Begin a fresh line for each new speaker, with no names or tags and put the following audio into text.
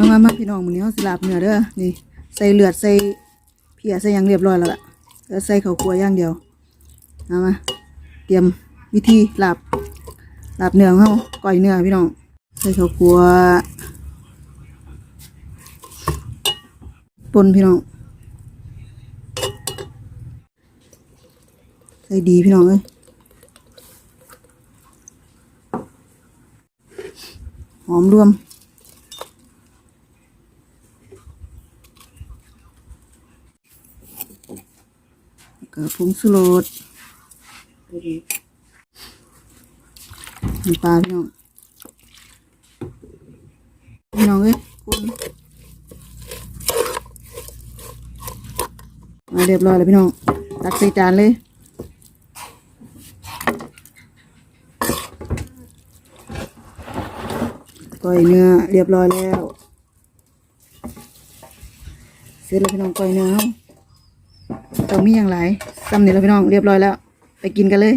มามามาพี่น้องมื้อนี้เฮาสิลาบเนื้อเด้อนี่ใส่เลือดใส่เพียใส่หยังเรียบร้อยแล้วล่ะแล้วใส่ข้าวคั่วอย่างเดียวเอามาเตรียมวิธีลาบลาบเนื้อของเฮาก้อยเนื้อพี่น้องใส่ข้าวคั่วปนพี่น้องใส่ดีพี่น้องเอ้ยหอมรวม กับผงสุรสน้ำปลาพี่น้องพี่น้องเอ้ยคนมาเรียบร้อยแล้วพี่น้องตักใส่จานเลยก้อยเนื้อเรียบร้อยแล้ว เสร็จแล้วพี่น้องก้อยเนื้อ เราต้ามีอย่างไรซ้ำนี่แล้วพี่น้องเรียบร้อยแล้ว ไปกินกันเลย